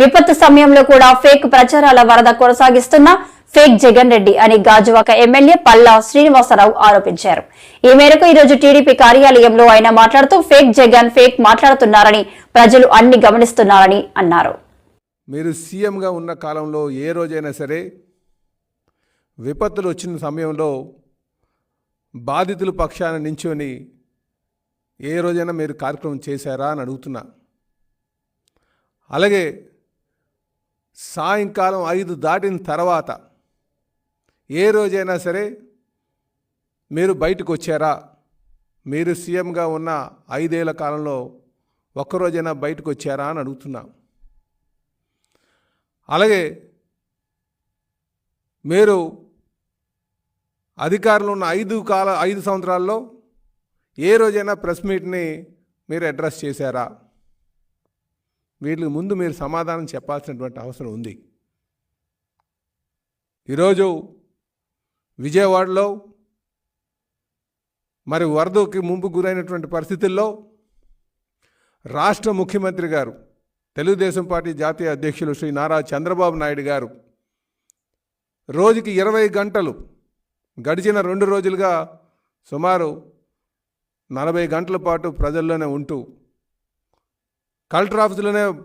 విపత్తు సమయంలో కూడా ఫేక్ ప్రచారాల వరద కొనసాగిస్తున్న ఫేక్ జగన్ రెడ్డి అని గాజువాక ఎమ్మెల్యే పల్లా శ్రీనివాసరావు ఆరోపించారు. ఈ మేరకు ఈరోజు టీడీపీ కార్యాలయంలో ఆయన మాట్లాడుతూ ఫేక్ జగన్ ఫేక్ మాట్లాడుతున్నారని ప్రజలు అన్ని గమనిస్తున్నారని అన్నారు. మీరు సీఎంగా ఉన్న కాలంలో ఏ రోజైనా సరే విపత్తులు వచ్చిన సమయంలో బాధితుల పక్షాన నించుని ఏ రోజైనా మీరు కార్యక్రమం చేశారా అని అడుగుతున్నా. అలాగే సాయంకాలం ఐదు దాటిన తర్వాత ఏ రోజైనా సరే మీరు బయటకు వచ్చారా? మీరు సీఎంగా ఉన్న ఐదేళ్ళ కాలంలో ఒక్కరోజైనా బయటకు వచ్చారా అని అడుగుతున్నా. అలాగే మీరు అధికారంలో ఉన్న ఐదు కాల ఐదు సంవత్సరాల్లో ఏ రోజైనా ప్రెస్ మీట్ని మీరు అడ్రస్ చేశారా? వీటికి ముందు మీరు సమాధానం చెప్పాల్సినటువంటి అవసరం ఉంది. ఈరోజు విజయవాడలో మరి వరదకి ముంపు గురైనటువంటి పరిస్థితుల్లో రాష్ట్ర ముఖ్యమంత్రి గారు తెలుగుదేశం పార్టీ జాతీయ అధ్యక్షులు శ్రీ నారా చంద్రబాబు నాయుడు గారు రోజుకి ఇరవై గంటలు గడిచిన రెండు రోజులుగా సుమారు నలభై గంటల పాటు ప్రజల్లోనే ఉంటూ కలెక్టర్ ఆఫీసులోనే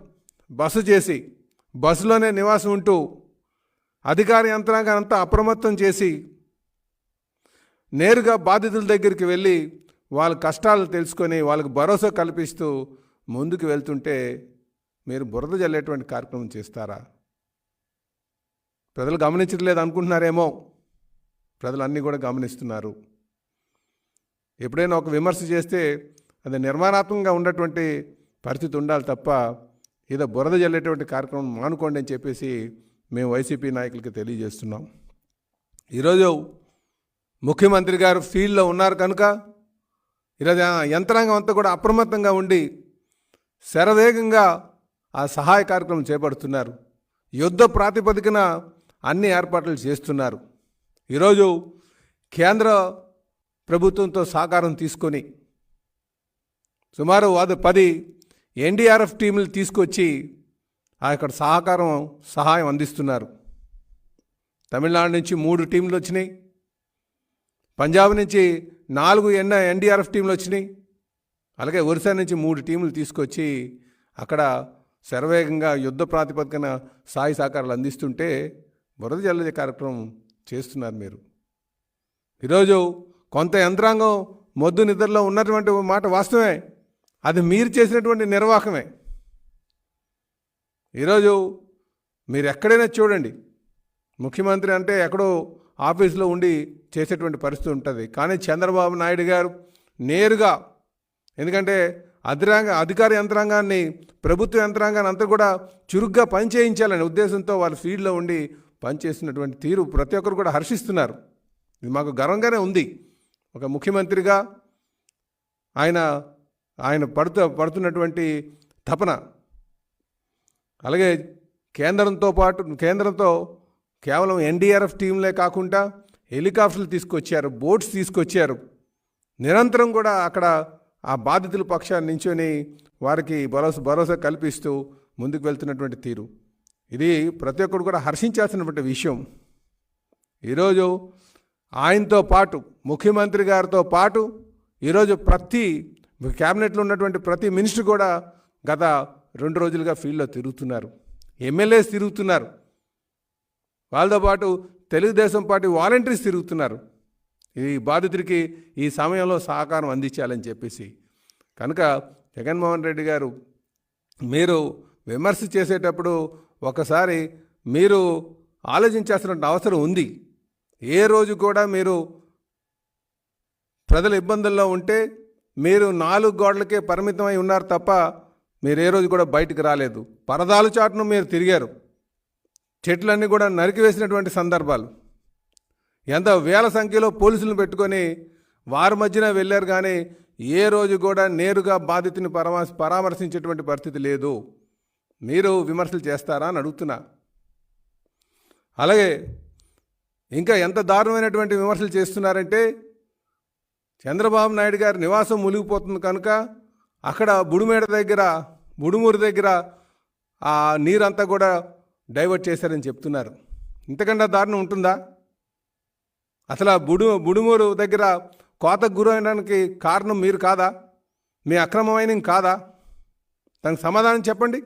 బస చేసి బస్సులోనే నివాసం ఉంటూ అధికార యంత్రాంగాన్ని అంతా అప్రమత్తం చేసి నేరుగా బాధితుల దగ్గరికి వెళ్ళి వాళ్ళ కష్టాలు తెలుసుకొని వాళ్ళకి భరోసా కల్పిస్తూ ముందుకు వెళ్తుంటే మీరు బురద జల్లేటువంటి కార్యక్రమం చేస్తారా? ప్రజలు గమనించట్లేదు అనుకుంటున్నారేమో. ప్రజలు అన్నీ కూడా గమనిస్తున్నారు. ఎప్పుడైనా ఒక విమర్శ చేస్తే అది నిర్మాణాత్మకంగా ఉన్నటువంటి పరిస్థితి ఉండాలి తప్ప ఏదో బురద జల్లేటువంటి కార్యక్రమం మానుకోండి అని చెప్పేసి మేము వైసీపీ నాయకులకి తెలియజేస్తున్నాం. ఈరోజు ముఖ్యమంత్రి గారు ఫీల్డ్లో ఉన్నారు కనుక ఈరోజు ఆ యంత్రాంగం అంతా కూడా అప్రమత్తంగా ఉండి శరవేగంగా ఆ సహాయ కార్యక్రమం చేపడుతున్నారు. యుద్ధ ప్రాతిపదికన అన్ని ఏర్పాట్లు చేస్తున్నారు. ఈరోజు కేంద్ర ప్రభుత్వంతో సహకారం తీసుకొని సుమారు అది పది ఎన్డీఆర్ఎఫ్ టీములు తీసుకొచ్చి ఆ సహకారం సహాయం అందిస్తున్నారు. తమిళనాడు నుంచి మూడు టీంలు వచ్చినాయి. పంజాబ్ నుంచి నాలుగు ఎన్న ఎన్డీఆర్ఎఫ్ టీంలు వచ్చినాయి. అలాగే ఒరిస్సా నుంచి మూడు టీములు తీసుకొచ్చి అక్కడ శరవేగంగా యుద్ధ ప్రాతిపదికన సాయి సహకారాలు అందిస్తుంటే బురద జల్లే కార్యక్రమం చేస్తున్నారు మీరు. ఈరోజు కొంత యంత్రాంగం మొద్దు నిద్రలో ఉన్నటువంటి మాట వాస్తవమే. అది మీరు చేసినటువంటి నిర్వాహకమే ఈరోజు మీరు ఎక్కడైనా చూడండి. ముఖ్యమంత్రి అంటే ఎక్కడో ఆఫీసులో ఉండి చేసేటువంటి పరిస్థితి ఉంటుంది. కానీ చంద్రబాబు నాయుడు గారు నేరుగా ఎందుకంటే అధిరాంగ అధికార యంత్రాంగాన్ని ప్రభుత్వ యంత్రాంగాన్ని అంతా కూడా చురుగ్గా పనిచేయించాలనే ఉద్దేశంతో వాళ్ళు ఫీల్డ్లో ఉండి పనిచేస్తున్నటువంటి తీరు ప్రతి ఒక్కరు కూడా హర్షిస్తున్నారు. ఇది మాకు గర్వంగానే ఉంది. ఒక ముఖ్యమంత్రిగా ఆయన ఆయన పడుతూ పడుతున్నటువంటి తపన. అలాగే కేంద్రంతో పాటు కేంద్రంతో కేవలం ఎన్డీఆర్ఎఫ్ టీంలే కాకుండా హెలికాప్టర్లు తీసుకొచ్చారు బోట్స్ తీసుకొచ్చారు. నిరంతరం కూడా అక్కడ ఆ బాధితుల పక్షాన్ని నించుని వారికి భరోసా భరోసా కల్పిస్తూ ముందుకు వెళ్తున్నటువంటి తీరు. ఇది ప్రతి ఒక్కరు కూడా హర్షించాల్సినటువంటి విషయం. ఈరోజు ఆయనతో పాటు ముఖ్యమంత్రి గారితో పాటు ఈరోజు ప్రతి క్యాబినెట్లో ఉన్నటువంటి ప్రతి మినిస్టర్ కూడా గత రెండు రోజులుగా ఫీల్డ్లో తిరుగుతున్నారు. ఎమ్మెల్యేస్ తిరుగుతున్నారు. వాళ్ళతో పాటు తెలుగుదేశం పార్టీ వాలంటీర్స్ తిరుగుతున్నారు. ఈ బాధితుడికి ఈ సమయంలో సహకారం అందించాలని చెప్పేసి. కనుక జగన్మోహన్ రెడ్డి గారు మీరు విమర్శ చేసేటప్పుడు ఒకసారి మీరు ఆలోచించాల్సిన అవసరం ఉంది. ఏ రోజు కూడా మీరు ప్రజల ఇబ్బందుల్లో ఉంటే మీరు నాలుగు గోడలకే పరిమితమై ఉన్నారు తప్ప మీరు ఏ రోజు కూడా బయటకు రాలేదు. పరదాలు చాటును మీరు తిరిగారు. చెట్లన్నీ కూడా నరికివేసినటువంటి సందర్భాలు. ఎంత వేల సంఖ్యలో పోలీసులను పెట్టుకొని వారి మధ్యన వెళ్ళారు కానీ ఏ రోజు కూడా నేరుగా బాధితుని పరామ పరామర్శించేటువంటి పరిస్థితి లేదు. మీరు విమర్శలు చేస్తారా అని అడుగుతున్నా. అలాగే ఇంకా ఎంత దారుణమైనటువంటి విమర్శలు చేస్తున్నారంటే చంద్రబాబు నాయుడు గారి నివాసం మునిగిపోతుంది కనుక అక్కడ బుడిమేడ దగ్గర బుడుమూరు దగ్గర ఆ నీరంతా కూడా డైవర్ట్ చేశారని చెప్తున్నారు. ఇంతకన్నా దారుణం ఉంటుందా? అసలు ఆ బుడు బుడుమూరు దగ్గర కోతకు గురైనడానికి కారణం మీరు కాదా? మీ అక్రమమైన కాదా? దానికి సమాధానం చెప్పండి.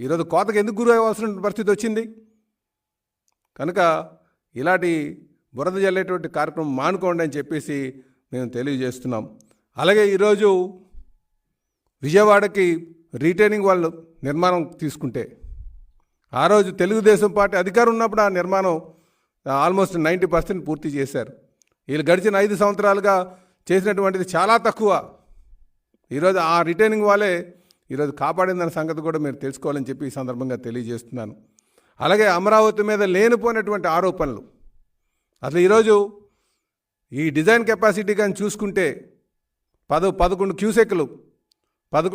ఈరోజు కోతకు ఎందుకు గురి అవ్వాల్సిన పరిస్థితి వచ్చింది? కనుక ఇలాంటి బురద జల్లేటువంటి కార్యక్రమం మానుకోండి అని చెప్పేసి మేము తెలియజేస్తున్నాం. అలాగే ఈరోజు విజయవాడకి రీటైనింగ్ వాళ్ళు నిర్మాణం తీసుకుంటే ఆ రోజు తెలుగుదేశం పార్టీ అధికారం ఉన్నప్పుడు ఆ నిర్మాణం ఆల్మోస్ట్ నైంటీ పర్సెంట్ పూర్తి చేశారు. వీళ్ళు గడిచిన ఐదు సంవత్సరాలుగా చేసినటువంటిది చాలా తక్కువ. ఈరోజు ఆ రిటైనింగ్ వాళ్ళే ఈరోజు కాపాడిందన్న సంగతి కూడా మీరు తెలుసుకోవాలని చెప్పి ఈ సందర్భంగా తెలియజేస్తున్నాను. అలాగే అమరావతి మీద లేనిపోయినటువంటి ఆరోపణలు. అసలు ఈరోజు ఈ డిజైన్ కెపాసిటీ కానీ చూసుకుంటే పద పదకొండు క్యూసెక్లు. పదకొండు